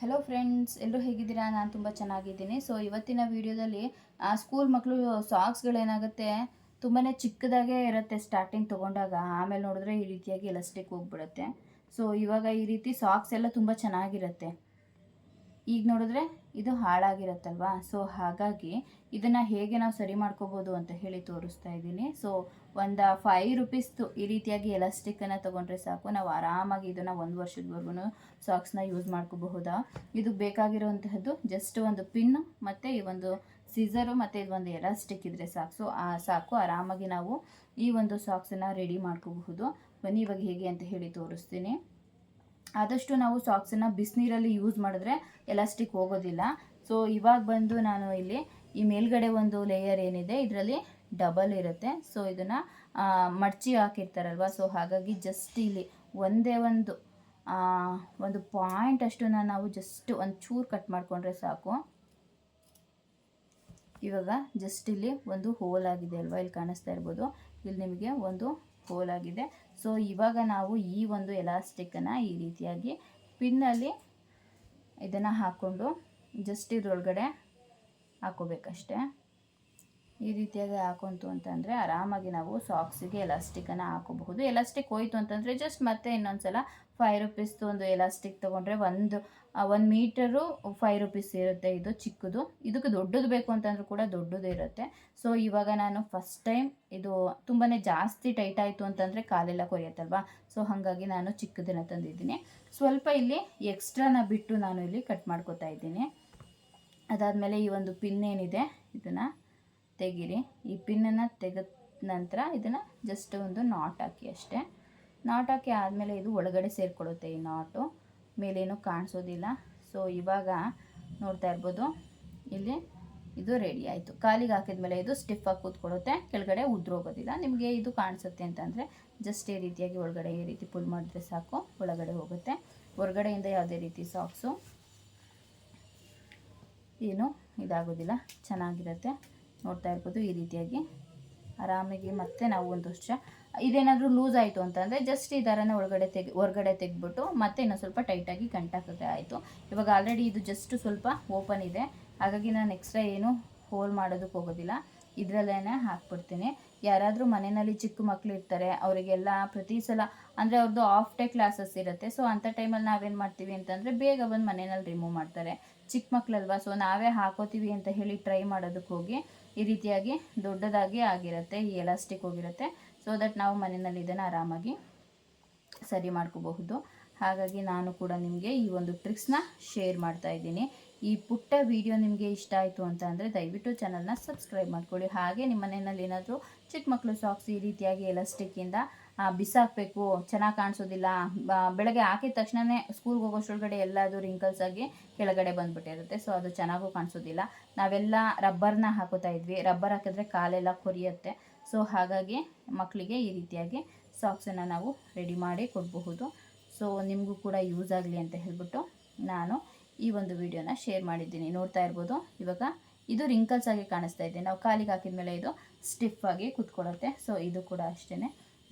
Hello friends ಎಲ್ಲರೂ ಹೇಗಿದ್ದೀರಾ? ನಾನು ತುಂಬ ಚೆನ್ನಾಗಿದ್ದೀನಿ. ಸೊ ಇವತ್ತಿನ ವಿಡಿಯೋದಲ್ಲಿ ಸ್ಕೂಲ್ ಮಕ್ಕಳು ಸಾಕ್ಸ್ಗಳೇನಾಗುತ್ತೆ ತುಂಬಾ ಚಿಕ್ಕದಾಗೇ ಇರುತ್ತೆ ಸ್ಟಾರ್ಟಿಂಗ್ ತೊಗೊಂಡಾಗ. ಆಮೇಲೆ ನೋಡಿದ್ರೆ ಈ ರೀತಿಯಾಗಿ ಎಲಾಸ್ಟಿಕ್ ಹೋಗ್ಬಿಡುತ್ತೆ. ಸೊ ಇವಾಗ ಈ ರೀತಿ ಸಾಕ್ಸ್ ಎಲ್ಲ ತುಂಬ ಚೆನ್ನಾಗಿರುತ್ತೆ. ಈಗ ನೋಡಿದ್ರೆ ಇದು ಹಾಳಾಗಿರುತ್ತಲ್ವಾ? ಸೊ ಹಾಗಾಗಿ ಇದನ್ನು ಹೇಗೆ ನಾವು ಸರಿ ಮಾಡ್ಕೋಬೋದು ಅಂತ ಹೇಳಿ ತೋರಿಸ್ತಾ ಇದ್ದೀನಿ. ಸೊ ಒಂದು ಫೈವ್ ರುಪೀಸ್ದು ಈ ರೀತಿಯಾಗಿ ಎಲಾಸ್ಟಿಕ್ಕನ್ನು ತೊಗೊಂಡ್ರೆ ಸಾಕು. ನಾವು ಆರಾಮಾಗಿ ಇದನ್ನು ಒಂದು ವರ್ಷದವರೆಗೂ ಸಾಕ್ಸ್ನ ಯೂಸ್ ಮಾಡ್ಕೋಬಹುದಾ? ಇದು ಬೇಕಾಗಿರುವಂತಹದ್ದು ಜಸ್ಟ್ ಒಂದು ಪಿನ್ ಮತ್ತು ಈ ಒಂದು ಸೀಸರು ಮತ್ತು ಇದೊಂದು ಎಲಾಸ್ಟಿಕ್ ಇದ್ದರೆ ಸಾಕು. ಸೊ ಆ ಸಾಕು ಆರಾಮಾಗಿ ನಾವು ಈ ಒಂದು ಸಾಕ್ಸನ್ನು ರೆಡಿ ಮಾಡ್ಕೋಬಹುದು. ಬನ್ನಿ ಇವಾಗ ಹೇಗೆ ಅಂತ ಹೇಳಿ ತೋರಿಸ್ತೀನಿ. ಆದಷ್ಟು ನಾವು ಸಾಕ್ಸನ್ನು ಬಿಸಿನೀರಲ್ಲಿ ಯೂಸ್ ಮಾಡಿದ್ರೆ ಎಲಾಸ್ಟಿಕ್ ಹೋಗೋದಿಲ್ಲ. ಸೊ ಇವಾಗ ಬಂದು ನಾನು ಇಲ್ಲಿ ಈ ಮೇಲ್ಗಡೆ ಒಂದು ಲೇಯರ್ ಏನಿದೆ, ಇದರಲ್ಲಿ ಡಬಲ್ ಇರುತ್ತೆ. ಸೊ ಇದನ್ನು ಮಡ್ಚಿ ಹಾಕಿರ್ತಾರಲ್ವ? ಸೊ ಹಾಗಾಗಿ ಜಸ್ಟ್ ಇಲ್ಲಿ ಒಂದೇ ಒಂದು ಒಂದು ಪಾಯಿಂಟ್ ಅಷ್ಟನ್ನು ನಾವು ಜಸ್ಟ್ ಒಂದು ಚೂರು ಕಟ್ ಮಾಡಿಕೊಂಡ್ರೆ ಸಾಕು. ಇವಾಗ ಜಸ್ಟ್ ಇಲ್ಲಿ ಒಂದು ಹೋಲ್ ಆಗಿದೆ ಅಲ್ವಾ? ಇಲ್ಲಿ ಕಾಣಿಸ್ತಾ ಇರ್ಬೋದು. ಇಲ್ಲಿ ನಿಮಗೆ ಒಂದು ಹೋಲ್ ಆಗಿದೆ. ಸೊ ಇವಾಗ ನಾವು ಈ ಒಂದು ಎಲಾಸ್ಟಿಕ್ಕನ್ನು ಈ ರೀತಿಯಾಗಿ ಪಿನ್ನಲ್ಲಿ ಇದನ್ನು ಹಾಕ್ಕೊಂಡು ಜಸ್ಟ್ ಇದ್ರೊಳಗಡೆ ಹಾಕೋಬೇಕಷ್ಟೆ. ಈ ರೀತಿಯಾಗಿ ಹಾಕೊಂತು ಅಂತಂದರೆ ಆರಾಮಾಗಿ ನಾವು ಸಾಕ್ಸಿಗೆ ಎಲಾಸ್ಟಿಕನ್ನು ಹಾಕೋಬಹುದು. ಎಲಾಸ್ಟಿಕ್ ಹೋಯಿತು ಅಂತಂದರೆ ಜಸ್ಟ್ ಮತ್ತೆ ಇನ್ನೊಂದ್ಸಲ ಫೈವ್ ರುಪೀಸ್ದು ಒಂದು ಎಲಾಸ್ಟಿಕ್ ತೊಗೊಂಡ್ರೆ ಒಂದು ಒಂದು ಮೀಟರು ಫೈವ್ ರುಪೀಸ್ ಇರುತ್ತೆ ಇದು ಚಿಕ್ಕದು. ಇದಕ್ಕೆ ದೊಡ್ಡದು ಬೇಕು ಅಂತಂದ್ರೂ ಕೂಡ ದೊಡ್ಡದು ಇರುತ್ತೆ. ಸೊ ಇವಾಗ ನಾನು ಫಸ್ಟ್ ಟೈಮ್ ಇದು ತುಂಬಾ ಜಾಸ್ತಿ ಟೈಟ್ ಆಯಿತು ಅಂತಂದರೆ ಕಾಲೆಲ್ಲ ಕೊರಿಯತ್ತಲ್ವಾ ಸೊ ಹಾಗಾಗಿ ನಾನು ಚಿಕ್ಕದನ್ನು ತಂದಿದ್ದೀನಿ. ಸ್ವಲ್ಪ ಇಲ್ಲಿ ಎಕ್ಸ್ಟ್ರಾನ ಬಿಟ್ಟು ನಾನು ಇಲ್ಲಿ ಕಟ್ ಮಾಡ್ಕೋತಾ ಇದ್ದೀನಿ. ಅದಾದಮೇಲೆ ಈ ಒಂದು ಪಿನ್ ಏನಿದೆ, ಇದನ್ನು ತೆಗೀರಿ. ಈ ಪಿನ್ನನ್ನು ತೆಗೆದ ನಂತರ ಇದನ್ನು ಜಸ್ಟ್ ಒಂದು ನಾಟ್ ಹಾಕಿ ಅಷ್ಟೇ. ನಾಟ್ ಹಾಕಿ ಆದಮೇಲೆ ಇದು ಒಳಗಡೆ ಸೇರಿಕೊಳ್ಳುತ್ತೆ ಈ ನಾಟು ಮೇಲೇನೂ ಕಾಣಿಸೋದಿಲ್ಲ. ಸೊ ಇವಾಗ ನೋಡ್ತಾ ಇರ್ಬೋದು. ಇಲ್ಲಿ ಇದು ರೆಡಿ ಆಯಿತು. ಕಾಲಿಗೆ ಹಾಕಿದ್ಮೇಲೆ ಇದು ಸ್ಟಿಫಾಗಿ ಕೂತ್ಕೊಳ್ಳುತ್ತೆ. ಕೆಳಗಡೆ ಉದ್ರೋಗೋದಿಲ್ಲ ನಿಮಗೆ ಇದು ಕಾಣಿಸುತ್ತೆ ಅಂತಂದರೆ ಜಸ್ಟ್ ಈ ರೀತಿಯಾಗಿ ಒಳಗಡೆ ಈ ರೀತಿ ಪುಲ್ ಮಾಡಿದ್ರೆ ಸಾಕು. ಒಳಗಡೆ ಹೋಗುತ್ತೆ. ಹೊರಗಡೆಯಿಂದ ಯಾವುದೇ ರೀತಿ ಸಾಕ್ಸು ಏನು ಇದಾಗೋದಿಲ್ಲ. ಚೆನ್ನಾಗಿರುತ್ತೆ. ನೋಡ್ತಾ ಇರ್ಬೋದು ಈ ರೀತಿಯಾಗಿ. ಆರಾಮಾಗಿ ಮತ್ತೆ ನಾವು ಒಂದು ವರ್ಷ ಇದೇನಾದರೂ ಲೂಸ್ ಆಯಿತು ಅಂತಂದರೆ ಜಸ್ಟ್ ಈ ಥರನ ಒಳಗಡೆ ತೆಗೆ, ಹೊರಗಡೆ ತೆಗೆದ್ಬಿಟ್ಟು ಮತ್ತೆ ಇನ್ನೊಂದು ಸ್ವಲ್ಪ ಟೈಟಾಗಿ ಗಂಟಾಕೋದೇ ಆಯಿತು. ಇವಾಗ ಆಲ್ರೆಡಿ ಇದು ಜಸ್ಟ್ ಸ್ವಲ್ಪ ಓಪನ್ ಇದೆ. ಹಾಗಾಗಿ ನಾನು ಎಕ್ಸ್ಟ್ರಾ ಏನು ಹೋಲ್ ಮಾಡೋದಕ್ಕೆ ಹೋಗೋದಿಲ್ಲ. ಇದರಲ್ಲೇ ಹಾಕ್ಬಿಡ್ತೀನಿ. ಯಾರಾದರೂ ಮನೆಯಲ್ಲಿ ಚಿಕ್ಕ ಮಕ್ಕಳು ಇರ್ತಾರೆ, ಅವರಿಗೆಲ್ಲ ಪ್ರತಿ ಸಲ ಅಂದರೆ ಅವ್ರದ್ದು ಆಫ್ ಡೇ ಕ್ಲಾಸಸ್ ಇರುತ್ತೆ. ಸೊ ಅಂಥ ಟೈಮಲ್ಲಿ ನಾವೇನು ಮಾಡ್ತೀವಿ ಅಂತಂದರೆ ಬೇಗ ಬಂದು ಮನೆಯಲ್ಲಿ ರಿಮೂವ್ ಮಾಡ್ತಾರೆ. ಚಿಕ್ಕ ಮಕ್ಕಳಲ್ವಾ ಸೊ ನಾವೇ ಹಾಕೋತೀವಿ ಅಂತ ಹೇಳಿ ಟ್ರೈ ಮಾಡೋದಕ್ಕೆ ಹೋಗಿ ಈ ರೀತಿಯಾಗಿ ದೊಡ್ಡದಾಗಿ ಆಗಿರುತ್ತೆ, ಈ ಎಲಾಸ್ಟಿಕ್ ಹೋಗಿರುತ್ತೆ. ಸೊ ದಟ್ ನಾವು ಮನೆಯಲ್ಲಿ ಇದನ್ನು ಆರಾಮಾಗಿ ಸರಿ ಮಾಡ್ಕೋಬಹುದು. ಹಾಗಾಗಿ ನಾನು ಕೂಡ ನಿಮಗೆ ಈ ಒಂದು ಟ್ರಿಕ್ಸ್ನ ಶೇರ್ ಮಾಡ್ತಾ ಇದ್ದೀನಿ. ಈ ಪುಟ್ಟ ವಿಡಿಯೋ ನಿಮಗೆ ಇಷ್ಟ ಆಯಿತು ಅಂತ ಅಂದರೆ ದಯವಿಟ್ಟು ಚಾನಲ್ನ ಸಬ್ಸ್ಕ್ರೈಬ್ ಮಾಡ್ಕೊಳ್ಳಿ. ಹಾಗೆ ನಿಮ್ಮ ಮನೆಯಲ್ಲಿ ಏನಾದರೂ ಚಿಕ್ಕ ಮಕ್ಕಳು ಸಾಕ್ಸ್ ಈ ರೀತಿಯಾಗಿ ಎಲಾಸ್ಟಿಕ್ಕಿಂದ ಬಿಸಾಕಬೇಕು, ಚೆನ್ನಾಗಿ ಕಾಣಿಸೋದಿಲ್ಲ ಬೆಳಗ್ಗೆ ಹಾಕಿದ ತಕ್ಷಣವೇ ಸ್ಕೂಲ್ಗೆ ಹೋಗೋಷ್ಟೊಳಗಡೆ ಎಲ್ಲ ಅದು ರಿಂಕಲ್ಸ್ ಆಗಿ ಕೆಳಗಡೆ ಬಂದುಬಿಟ್ಟಿರುತ್ತೆ. ಸೊ ಅದು ಚೆನ್ನಾಗೂ ಕಾಣಿಸೋದಿಲ್ಲ. ನಾವೆಲ್ಲ ರಬ್ಬರ್ನ ಹಾಕೋತಾ ಇದ್ವಿ. ರಬ್ಬರ್ ಹಾಕಿದ್ರೆ ಕಾಲೆಲ್ಲ ಕೊರಿಯುತ್ತೆ. ಸೊ ಹಾಗಾಗಿ ಮಕ್ಕಳಿಗೆ ಈ ರೀತಿಯಾಗಿ ಸಾಕ್ಸನ್ನು ನಾವು ರೆಡಿ ಮಾಡಿ ಕೊಡಬಹುದು. ಸೊ ನಿಮಗೂ ಕೂಡ ಯೂಸ್ ಆಗಲಿ ಅಂತ ಹೇಳ್ಬಿಟ್ಟು ನಾನು ಈ ಒಂದು ವಿಡಿಯೋನ ಶೇರ್ ಮಾಡಿದ್ದೀನಿ. ನೋಡ್ತಾ ಇರ್ಬೋದು. ಇವಾಗ ಇದು ರಿಂಕಲ್ಸ್ ಆಗಿ ಕಾಣಿಸ್ತಾ ಇದೆ. ನಾವು ಕಾಲಿಗೆ ಹಾಕಿದ ಮೇಲೆ ಇದು ಸ್ಟಿಫ್ ಆಗಿ ಕುತ್ಕೊಳ್ಳುತ್ತೆ. ಸೊ ಇದು ಕೂಡ ಅಷ್ಟೇ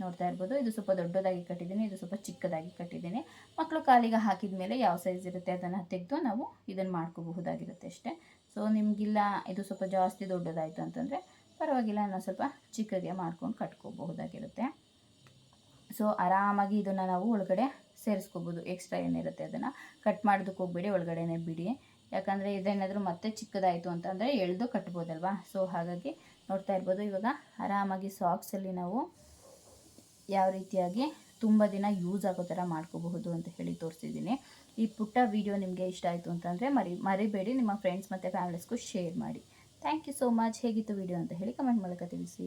ನೋಡ್ತಾ ಇರ್ಬೋದು. ಇದು ಸ್ವಲ್ಪ ದೊಡ್ಡದಾಗಿ ಕಟ್ಟಿದ್ದೀನಿ. ಇದು ಸ್ವಲ್ಪ ಚಿಕ್ಕದಾಗಿ ಕಟ್ಟಿದ್ದೀನಿ. ಮಕ್ಕಳು ಕಾಲಿಗೆ ಹಾಕಿದ ಮೇಲೆ ಯಾವ ಸೈಜ್ ಇರುತ್ತೆ ಅದನ್ನು ತೆಗೆದು ನಾವು ಇದನ್ನು ಮಾಡ್ಕೋಬಹುದಾಗಿರುತ್ತೆ ಅಷ್ಟೇ. ಸೊ ನಿಮಗಿಲ್ಲ, ಇದು ಸ್ವಲ್ಪ ಜಾಸ್ತಿ ದೊಡ್ಡದಾಯಿತು ಅಂತಂದರೆ ಪರವಾಗಿಲ್ಲ. ನಾನು ಸ್ವಲ್ಪ ಚಿಕ್ಕಗೆ ಮಾಡ್ಕೊಂಡು ಕಟ್ಕೋಬಹುದಾಗಿರುತ್ತೆ. ಸೊ ಆರಾಮಾಗಿ ಇದನ್ನು ನಾವು ಒಳಗಡೆ ಸೇರಿಸ್ಕೋಬೋದು. ಎಕ್ಸ್ಟ್ರಾ ಏನಿರುತ್ತೆ ಅದನ್ನು ಕಟ್ ಮಾಡೋದಕ್ಕೆ ಹೋಗ್ಬೇಡಿ, ಒಳಗಡೆನೇ ಬಿಡಿ. ಯಾಕಂದರೆ ಇದೇನಾದರೂ ಮತ್ತೆ ಚಿಕ್ಕದಾಯಿತು ಅಂತಂದರೆ ಎಳೆದು ಕಟ್ಬೋದಲ್ವಾ? ಸೊ ಹಾಗಾಗಿ ನೋಡ್ತಾ ಇರ್ಬೋದು. ಇವಾಗ ಆರಾಮಾಗಿ ಸಾಕ್ಸಲ್ಲಿ ನಾವು ಯಾವ ರೀತಿಯಾಗಿ ತುಂಬ ದಿನ ಯೂಸ್ ಆಗೋ ಥರ ಮಾಡ್ಕೋಬಹುದು ಅಂತ ಹೇಳಿ ತೋರಿಸಿದ್ದೀನಿ. ಈ ಪುಟ್ಟ ವಿಡಿಯೋ ನಿಮಗೆ ಇಷ್ಟ ಆಯಿತು ಅಂತಂದರೆ ಮರಿ, ಮರಿಬೇಡಿ. ನಿಮ್ಮ ಫ್ರೆಂಡ್ಸ್ ಮತ್ತು ಫ್ಯಾಮಿಲೀಸ್ಗೂ ಶೇರ್ ಮಾಡಿ. ಥ್ಯಾಂಕ್ ಯು ಸೋ ಮಚ್ ಹೇಗಿತ್ತು ವಿಡಿಯೋ ಅಂತ ಹೇಳಿ ಕಮೆಂಟ್ ಮೂಲಕ ತಿಳಿಸಿ.